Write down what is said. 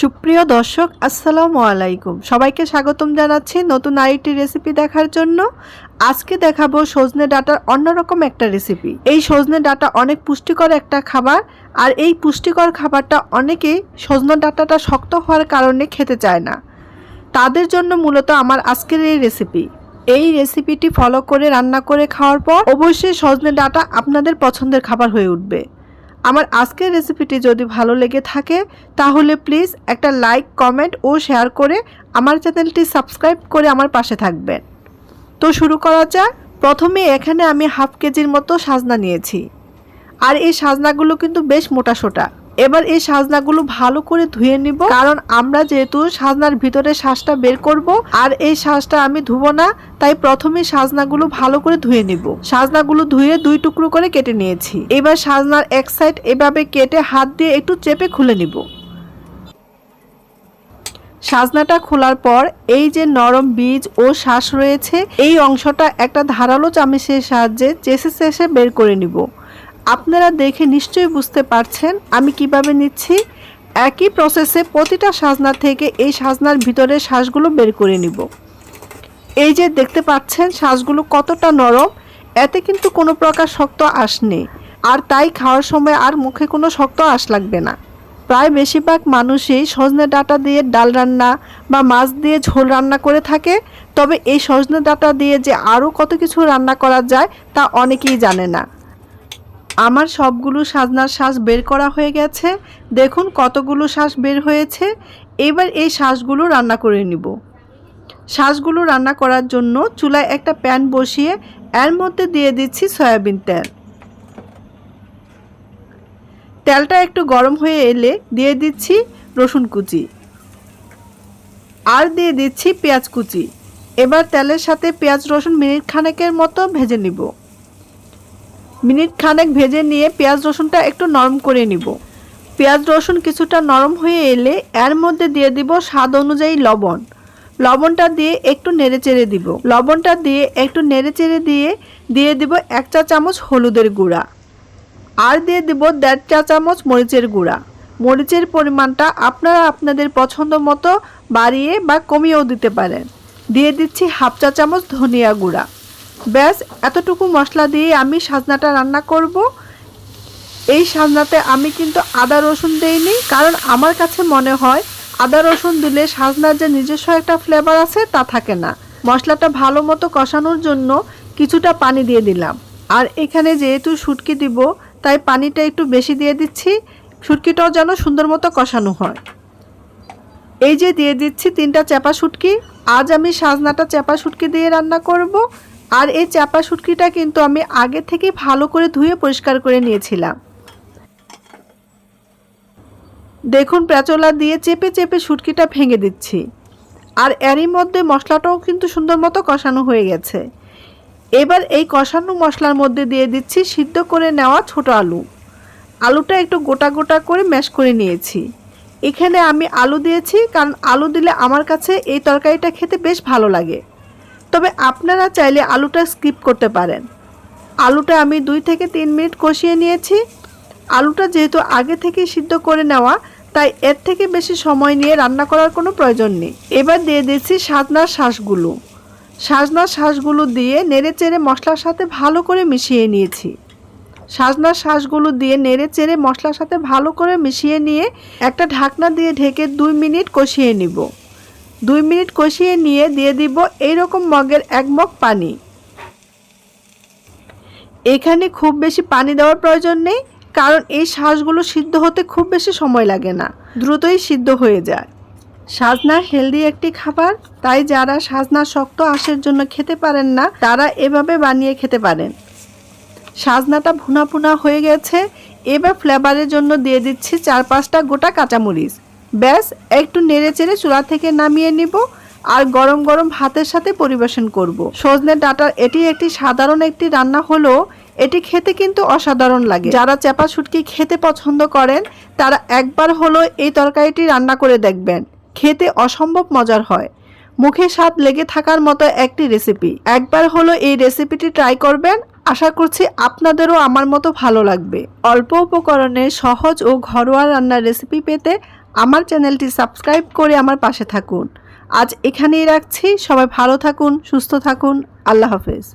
সুপ্রিয় দর্শক, আসসালামু আলাইকুম। সবাইকে স্বাগতম জানাচ্ছি নতুন আরেকটি রেসিপি দেখার জন্য। আজকে দেখাবো সজনে ডাটার অন্যরকম একটা রেসিপি এই সজনে ডাটা অনেক পুষ্টিকর একটা খাবার আর এই পুষ্টিকর খাবারটা অনেকেই সজনে ডাটাটা শক্ত হওয়ার কারণে খেতে চায় না। তাদের জন্য মূলত আমার আজকের এই রেসিপি এই রেসিপিটি ফলো করে, রান্না করে খাওয়ার পর অবশ্যই সজনে ডাটা আপনাদের পছন্দের খাবার হয়ে উঠবে। আমার আজকের রেসিপিটি যদি ভালো লেগে থাকে, তাহলে প্লিজ একটা লাইক কমেন্ট ও শেয়ার করে আমার চ্যানেলটি সাবস্ক্রাইব করে আমার পাশে থাকবেন। তো শুরু করা যাক। প্রথমে এখানে আমি হাফ কেজির মতো সাজনা নিয়েছি। আর এই সাজনাগুলো কিন্তু বেশ মোটা সোটা। এবার এই সাজনাগুলো ভালো করে ধুয়ে নিব। কারণ আমরা যেহেতু সাজনার ভিতরে শ্বাসটা বের করব, আর এই শ্বাসটা আমি ধুবো না, তাই প্রথমে সাজনাগুলো ভালো করে ধুয়ে নিব। সাজনাগুলো ধুয়ে দুই টুকরো করে কেটে নিয়েছি। এবার সাজনার এক সাইড এভাবে কেটে হাত দিয়ে একটু চেপে খুলে নিব। সাজনাটা খোলার পর এই যে নরম বীজ ও শ্বাস রয়েছে, এই অংশটা একটা ধারালো চামিচের সাহায্যে চেষে চেষে বের করে নিব। আপনারা দেখে নিশ্চয়ই বুঝতে পারছেন আমি কীভাবে নিচ্ছি। একই প্রসেসে প্রতিটা সাজনা থেকে এই সাজনার ভিতরে শ্বাসগুলো বের করে নিব। এই যে দেখতে পাচ্ছেন শ্বাসগুলো কতটা নরম, এতে কিন্তু কোনো প্রকার শক্ত আঁশ নেই। আর তাই খাওয়ার সময় আর মুখে কোনো শক্ত আঁশ লাগবে না। প্রায় বেশিরভাগ মানুষই সজনে ডাঁটা দিয়ে ডাল রান্না বা মাছ দিয়ে ঝোল রান্না করে থাকে। তবে এই সজনে ডাঁটা দিয়ে যে আরও কত কিছু রান্না করা যায় তা অনেকেই জানে না। আমার সবগুলো সাজনার শ্বাস বের করা হয়ে গেছে। দেখুন কতগুলো শ্বাস বের হয়েছে। এবার এই শ্বাসগুলো রান্না করে নিব। শ্বাসগুলো রান্না করার জন্য চুলায় একটা প্যান বসিয়ে এর মধ্যে দিয়ে দিচ্ছি সয়াবিন তেল। তেলটা একটু গরম হয়ে এলে দিয়ে দিচ্ছি রসুন কুচি। আর দিয়ে দিচ্ছি পেঁয়াজ কুচি। এবার তেলের সাথে পেঁয়াজ রসুন মিনিট খানেকের মতো ভেজে নিব। মিনিট খানেক ভেজে নিয়ে পেঁয়াজ রসুনটা একটু নরম করে নিব। পেঁয়াজ রসুন কিছুটা নরম হয়ে এলে এর মধ্যে দিয়ে দিব স্বাদ অনুযায়ী লবণ। লবণটা দিয়ে একটু নেড়ে চেড়ে দিব। লবণটা দিয়ে একটু নেড়ে চেড়ে দিয়ে দিয়ে দিব এক চা চামচ হলুদের গুঁড়া। আর দিয়ে দিব দেড় চা চামচ মরিচের গুঁড়া। মরিচের পরিমাণটা আপনারা আপনাদের পছন্দ মতো বাড়িয়ে বা কমিয়েও দিতে পারেন। দিয়ে দিচ্ছি হাফ চা চামচ ধনিয়া গুঁড়া। ব্যাস, এতটুকু মশলা দিয়ে আমি সাজনাটা রান্না করব। এই সাজনাতে আমি কিন্তু আদা রসুন দেইনি, কারণ আমার কাছে মনে হয় আদা রসুন দিলে সাজনার যে নিজস্ব একটা ফ্লেভার আছে তা থাকে না। মশলাটা ভালো মতো কষানোর জন্য কিছুটা পানি দিয়ে দিলাম। আর এখানে যেহেতু শুটকি দিব, তাই পানিটা একটু বেশি দিয়ে দিচ্ছি। শুটকিটাও যেন সুন্দর মতো কষানো হয়। এই যে দিয়ে দিচ্ছি তিনটা চাপা শুটকি, আজ আমি সাজনাটা চাপা শুটকি দিয়ে রান্না করব। আর এই চাপা শুটকিটা কিন্তু আমি আগে থেকে ভালো করে ধুয়ে পরিষ্কার করে নিয়েছিলাম। দেখুন, প্যাচলা দিয়ে চেপে চেপে শুটকিটা ভেঙে দিচ্ছি। আর এরই মধ্যে মশলাটাও কিন্তু সুন্দর মতো কষানো হয়ে গেছে। এবার এই কষানো মশলার মধ্যে দিয়ে দিচ্ছি সিদ্ধ করে নেওয়া ছোট আলু। আলুটা একটু গোটা গোটা করে ম্যাশ করে নিয়েছি। এখানে আমি আলু দিয়েছি, কারণ আলু দিলে আমার কাছে এই তরকারিটা খেতে বেশ ভালো লাগে। তবে আপনারা চাইলে আলুটা স্কিপ করতে পারেন। আলুটা আমি দুই থেকে তিন মিনিট কষিয়ে নিয়েছি। আলুটা যেহেতু আগে থেকে সিদ্ধ করে নেওয়া, তাই এর থেকে বেশি সময় নিয়ে রান্না করার কোনো প্রয়োজন নেই। এবার দিয়ে দিচ্ছি সাজনার শ্বাসগুলো সাজনার শ্বাসগুলো দিয়ে নেড়ে চেড়ে মশলার সাথে ভালো করে মিশিয়ে নিয়েছি। সাজনার শ্বাসগুলো দিয়ে নেড়ে চেড়ে মশলার সাথে ভালো করে মিশিয়ে নিয়ে একটা ঢাকনা দিয়ে ঢেকে দুই মিনিট কষিয়ে নিব। দুই মিনিট কষিয়ে নিয়ে দিয়ে দিব এইরকম মগের এক মগ পানি। এখানে খুব বেশি পানি দেওয়ার প্রয়োজন নেই, কারণ এই শ্বাসগুলো সিদ্ধ হতে খুব বেশি সময় লাগে না, দ্রুতই সিদ্ধ হয়ে যায়। সাজনা হেলদি একটি খাবার, তাই যারা সাজনা শক্ত আঁশের জন্য খেতে পারেন না, তারা এভাবে বানিয়ে খেতে পারেন। সাজনাটা ভুনা ভুনা হয়ে গেছে, এবার ফ্লেভারের জন্য দিয়ে দিচ্ছি চার পাঁচটা গোটা কাঁচামরিচ। ব্যাস, একটু নেড়ে চেড়ে চুলা থেকে নামিয়ে নিব আর গরম গরম ভাতের সাথে পরিবেশন করব। সজনে ডাটার এটি একটি সাধারণ একটি রান্না হলেও এটি খেতে কিন্তু অসাধারণ লাগে। যারা চাপা শুটকি খেতে পছন্দ করেন, তারা একবার হলো এই তরকারিটি রান্না করে দেখবেন। খেতে অসম্ভব মজার হয়। মুখে স্বাদ লেগে থাকার মতো একটি রেসিপি। একবার হলো এই রেসিপিটি ট্রাই করবেন। আশা করছি আপনাদেরও আমার মতো ভালো লাগবে। অল্প উপকরণে সহজ ও ঘরোয়া রান্নার রেসিপি পেতে আমার চ্যানেলটি সাবস্ক্রাইব করে আমার পাশে থাকুন। আজ এখানেই রাখছি। সবাই ভালো থাকুন, সুস্থ থাকুন। আল্লাহ হাফেজ।